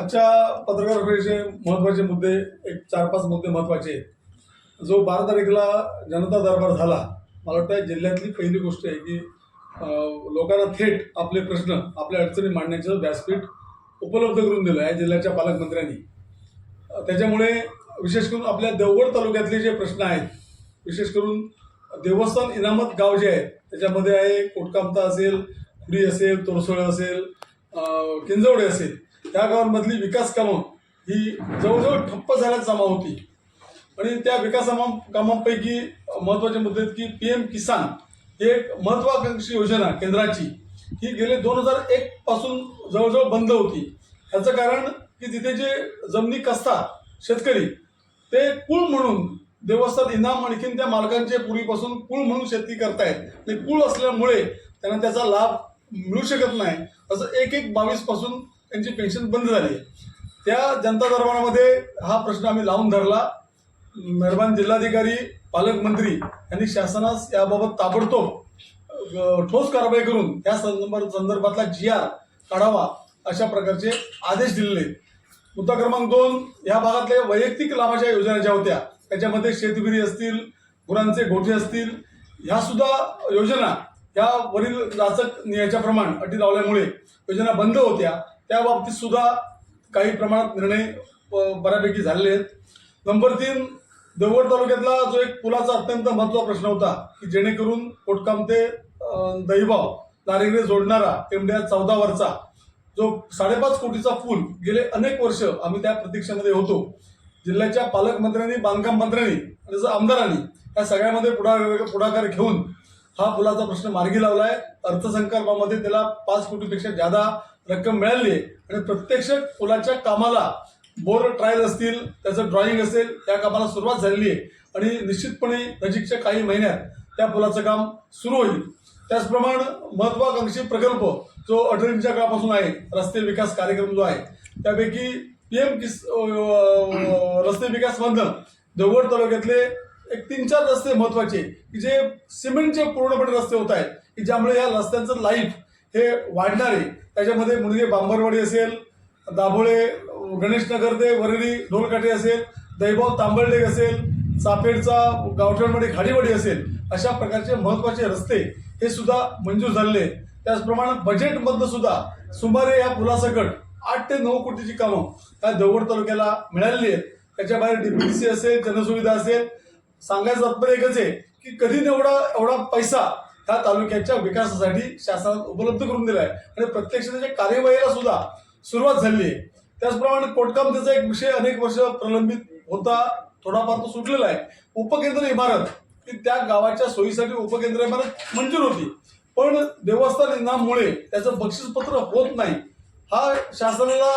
आजच्या पत्रकार परिषदेचे महत्त्वाचे मुद्दे एक चार पाच मुद्दे महत्त्वाचे आहेत. जो बारा तारीखला जनता दरबार झाला मला वाटतं जिल्ह्यातली पहिली गोष्ट आहे की लोकांना थेट आपले प्रश्न आपल्या अडचणी मांडण्याचं व्यासपीठ उपलब्ध करून दिलं आहे जिल्ह्याच्या पालकमंत्र्यांनी. त्याच्यामुळे विशेष करून आपल्या देवगड तालुक्यातले जे प्रश्न आहेत विशेष करून देवस्थान इनामत गाव जे आहे त्याच्यामध्ये आहे कोटकामता असेल खुडी असेल तोरसोळ असेल किंजवडे असेल त्या गावांमधली विकास कामं ही जवळजवळ ठप्प झाल्यात जमा होती. आणि त्या विकास कामांपैकी महत्त्वाचे मुद्दे आहेत की पी एम किसान ही एक महत्वाकांक्षी योजना केंद्राची. ही गेले दोन हजार एक पासून जवळजवळ बंद होती. याचं कारण की तिथे जे जमिनी कसतात शेतकरी ते कुळ म्हणून देवस्थान इनाम आणखीन त्या मालकांचे पूर्वीपासून कुळ म्हणून शेती करतायत. आणि कुळ असल्यामुळे त्यांना त्याचा लाभ मिळू शकत नाही. असं एक एक बावीसपासून त्यांची पेन्शन बंद झाली. त्या जनता दरबारामध्ये हा प्रश्न आम्ही लावून धरला. मेहरबान जिल्हाधिकारी पालकमंत्री यांनी शासनास याबाबत ताबडतोब ठोस कारवाई करून या संदर्भ संदर्भातला जी आर काढावा अशा प्रकारचे आदेश दिलेले. मुद्दा क्रमांक दोन या भागातल्या वैयक्तिक लाभाच्या योजना ज्या होत्या त्याच्यामध्ये शेतविरी असतील गुरांचे गोठे असतील ह्या सुद्धा योजना या वरील जाचक नियाच्या प्रमाण अटी लावल्यामुळे योजना बंद होत्या. त्या बाबतीत सुद्धा काही प्रमाणात निर्णय बऱ्यापैकी झालेले आहेत. नंबर तीन देवगड तालुक्यातला जो एक पुलाचा अत्यंत महत्त्वाचा प्रश्न होता की जेणेकरून कोटकाम ते दहिबाव नारेगडे जोडणारा एमड्या चौदा वरचा जो साडेपाच कोटीचा पूल गेले अनेक वर्ष आम्ही त्या प्रतीक्षेमध्ये होतो. जिल्ह्याच्या पालकमंत्र्यांनी बांधकाम मंत्र्यांनी आणि जसं आमदारांनी या सगळ्यामध्ये पुढा पुढाकार घेऊन हा पुलाचा प्रश्न मार्गी लावला आहे अर्थसंकल्पामध्ये त्याला पाच कोटीपेक्षा जादा रक्कम मिळाली आहे आणि प्रत्यक्ष पुलाच्या कामाला बोर ट्रायल असतील त्याचं ड्रॉइंग असेल त्या कामाला सुरुवात झालेली आहे. आणि निश्चितपणे नजीकच्या काही महिन्यात त्या पुलाचं काम सुरू होईल. त्याचप्रमाणे महत्वाकांक्षी प्रकल्प जो अटलीच्या काळापासून आहे रस्ते विकास कार्यक्रम जो आहे त्यापैकी पी एम किस रस्ते विकास बंधन देवगड तालुक्यातले एक तीन चार रस्ते महत्त्वाचे की जे सिमेंटचे पूर्णपणे रस्ते होत आहेत की ज्यामुळे या रस्त्यांचं लाईफ हे वाढणार. आहे त्याच्यामध्ये मुलगे बांबरवाडी असेल दाभोळे गणेशनगर ते वरळी ढोलकाठी असेल दैभाव तांबळडेग असेल चापेडचा गावठणवाडी खाडीवाडी असेल अशा प्रकारचे महत्त्वाचे रस्ते हे सुद्धा मंजूर झालेले त्याचप्रमाणे बजेटमधनं सुद्धा सुमारे या पुलासकट आठ ते नऊ कोटीची कामं या देवगड तालुक्याला मिळालेली आहेत. त्याच्या बाहेर डीपीडीसी असेल जनसुविधा असेल. सांगायचं तात्पर्य एकच आहे की कधी एवढा एवढा पैसा ह्या तालुक्याच्या विकासासाठी शासनात उपलब्ध करून दिला आहे आणि प्रत्यक्ष त्याच्या कार्यवाहीला सुद्धा सुरुवात झाली आहे. त्याचप्रमाणे कोटकाम त्याचा एक विषय अनेक वर्ष प्रलंबित होता थोडाफार तो सुटलेला आहे. उपकेंद्र इमारत की त्या गावाच्या सोयीसाठी उपकेंद्र इमारत मंजूर होती. पण देवस्थान इनाममुळे त्याचं बक्षीसपत्र होत नाही. हा शासनाला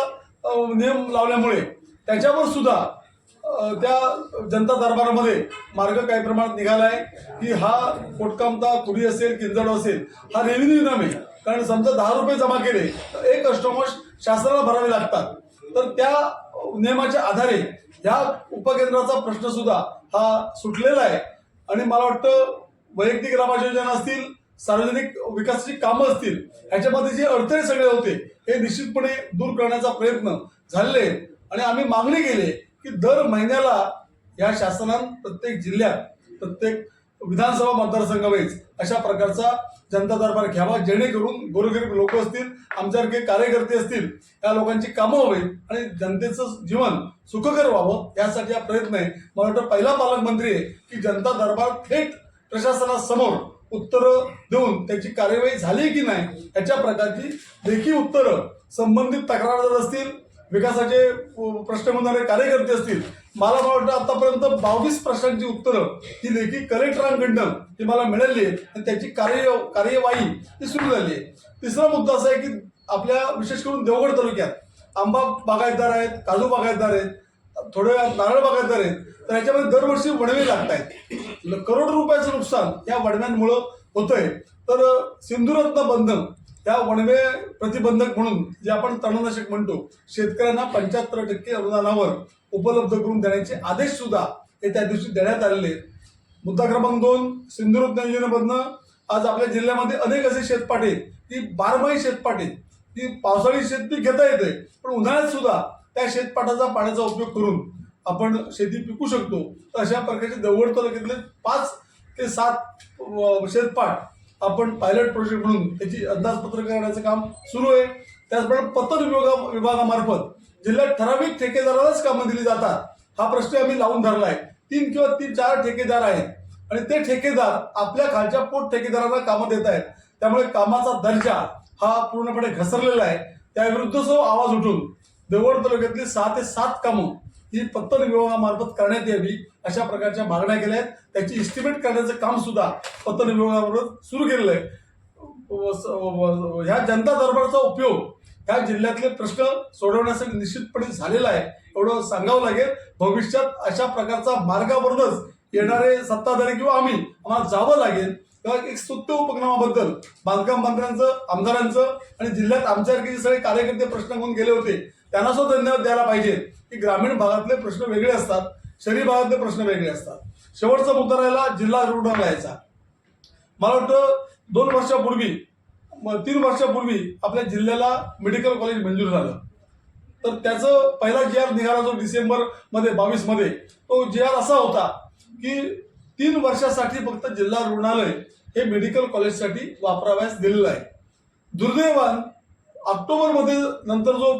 नियम लावल्यामुळे त्याच्यावर सुद्धा त्या जनता दरबारामध्ये मार्ग काही प्रमाणात निघाला आहे की हा कोटकामता कुडी असेल किंजड असेल हा रेव्हेन्यू इनाम आहे. कारण समजा दहा रुपये जमा केले तर एक कस्टमर शासनाला भरावे लागतात. तर त्या नियमाच्या आधारे ह्या उपकेंद्राचा प्रश्न सुद्धा हा सुटलेला आहे. आणि मला वाटतं वैयक्तिक लाभाच्या योजना असतील सार्वजनिक विकासाची कामं असतील ह्याच्यामध्ये जे अडथळे सगळे होते हे निश्चितपणे दूर करण्याचा प्रयत्न झाले आणि आम्ही मागणी केली की दर महिन्याला या शासनानं प्रत्येक जिल्ह्यात प्रत्येक विधानसभा मतदारसंघ अशा प्रकारचा जनता दरबार घ्यावा जेणेकरून गोरगरीब लोक असतील आमच्यासारखे कार्यकर्ते असतील या लोकांची कामं व्हावीत आणि जनतेचं जीवन सुखकर व्हावं यासाठी हा प्रयत्न आहे. मला वाटतं पहिला पालकमंत्री आहे की जनता दरबार थेट प्रशासनासमोर उत्तरं देऊन त्याची कार्यवाही झाली की नाही याच्या प्रकारची लेखी उत्तरं संबंधित तक्रारदार असतील विकासाचे प्रश्न म्हणणारे कार्यकर्ते असतील मला मला वाटतं आतापर्यंत बावीस प्रश्नांची उत्तरं ती लेखी कलेक्टरांकडनं ती मला मिळाली आहे आणि त्याची कार्य कार्यवाही ती सुरू झाली आहे. तिसरा मुद्दा असा आहे की आपल्या विशेष करून देवगड तालुक्यात आंबा बागायतदार आहेत काजू बागायतदार आहेत थोडे नारळ बागायतदार आहेत तर याच्यामध्ये दरवर्षी वडवे लागत आहेत करोड रुपयाचं नुकसान या वडव्यांमुळं होतंय. तर सिंधुरत्न बंधन त्या वणवे प्रतिबंधक म्हणून जे आपण तणनाशक म्हणतो शेतकऱ्यांना पंच्याहत्तर टक्के अनुदानावर उपलब्ध करून देण्याचे आदेश सुद्धा हे त्या दिवशी देण्यात आलेले मुद्दा क्रमांक दोन सिंधुदुर्ग योजनेमधनं आज आपल्या जिल्ह्यामध्ये अनेक असे शेतपाट आहेत. की बारमाही शेतपाट आहेत. की पावसाळी शेतपीक घेता येते पण उन्हाळ्यात सुद्धा त्या शेतपाटाचा पाण्याचा उपयोग करून आपण शेती पिकू शकतो. तर अशा प्रकारचे दवड तालुक्यातले पाच ते सात शेतपाट आपण पायलट प्रोजेक्ट म्हणून त्याची अंदाजपत्रक करण्याचं काम सुरू आहे. त्याचप्रमाणे पतन विभागा विभागामार्फत जिल्ह्यात ठराविक ठेकेदारालाच कामं दिली जातात. हा प्रश्न आम्ही लावून धरला आहे. तीन किंवा तीन चार ठेकेदार आहेत. आणि ते ठेकेदार आपल्या खालच्या पोट ठेकेदारांना कामं देत आहेत. त्यामुळे कामाचा दर्जा हा पूर्णपणे घसरलेला आहे. त्याविरुद्ध सो आवाज उठून देवगड तालुक्यातली सहा ते सात कामं ती पत्तर विभागामार्फत करण्यात यावी अशा प्रकारच्या मागण्या केल्या आहेत. त्याची इस्टिमेट करण्याचं काम सुद्धा पत्तर विभागामार्फत सुरू केलेलं आहे. ह्या जनता दरबाराचा उपयोग ह्या जिल्ह्यातले प्रश्न सोडवण्यासाठी निश्चितपणे झालेला आहे. एवढं सांगावं लागेल. भविष्यात अशा प्रकारचा मार्गावरूनच येणारे सत्ताधारी किंवा आम्ही आम्हाला जावं लागेल. तेव्हा एक स्तुत्य उपक्रमाबद्दल बांधकाम मंत्र्यांचं आमदारांचं आणि जिल्ह्यात आमच्यासारखे जे सगळे कार्यकर्ते प्रश्न घेऊन गेले होते त्यांना सुद्धा धन्यवाद द्यायला पाहिजे की ग्रामीण भागातले प्रश्न वेगळे असतात शहरी भागातले प्रश्न वेगळे असतात. शेवटचा मुद्दा राहिला जिल्हा रुग्णालयाचा मला वाटतं दोन वर्षापूर्वी तीन वर्षापूर्वी आपल्या जिल्ह्याला मेडिकल कॉलेज मंजूर झालं. तर त्याचं पहिला जी आर निघाला जो डिसेंबरमध्ये बावीसमध्ये तो जी आर असा होता की तीन वर्षासाठी फक्त जिल्हा रुग्णालय हे मेडिकल कॉलेजसाठी वापरावयास दिलेलं आहे. दुर्दैवान ऑक्टोबरमध्ये नंतर जो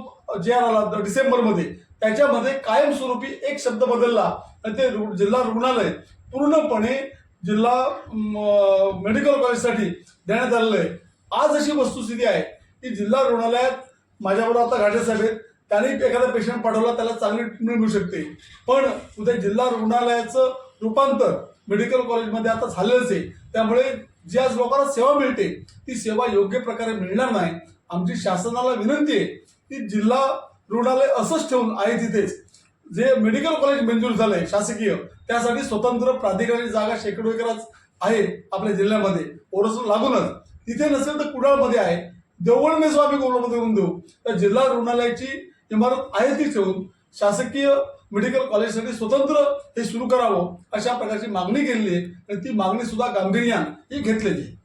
जे आला डिसेंबरमध्ये त्याच्यामध्ये कायमस्वरूपी एक शब्द बदलला. आणि ते रु- जिल्हा रुग्णालय पूर्णपणे जिल्हा मेडिकल कॉलेजसाठी देण्यात आलेलं आहे. आज अशी वस्तुस्थिती आहे की जिल्हा रुग्णालयात माझ्याबरोबर आता घाटे साहेब आहेत. त्यांनी एखादा पेशंट पाठवला त्याला चांगली ट्रीटमेंट मिळू शकते. पण उद्या जिल्हा रुग्णालयाचं रूपांतर मेडिकल कॉलेजमध्ये आता झालेलंच आहे. त्यामुळे जी आज लोकांना सेवा मिळते ती सेवा योग्य प्रकारे मिळणार नाही. आमची शासनाला विनंती आहे की जिल्हा रुग्णालय असंच ठेवून आहे तिथेच. जे मेडिकल कॉलेज मंजूर झालंय शासकीय त्यासाठी स्वतंत्र प्राधिकरणाची जागा शेकडो एकराच आहे आपल्या जिल्ह्यामध्ये. ओरस लागूनच. तिथे नसेल तर कुडाळमध्ये आहे. देवळ मेसो आम्ही कोल्हापूर करून देऊ. तर जिल्हा रुग्णालयाची इमारत आहे ती ठेवून शासकीय मेडिकल कॉलेजसाठी स्वतंत्र हे सुरू करावं अशा प्रकारची मागणी केलेली आहे. आणि ती मागणी सुद्धा गांभीर्यान ही घेतलेली आहे.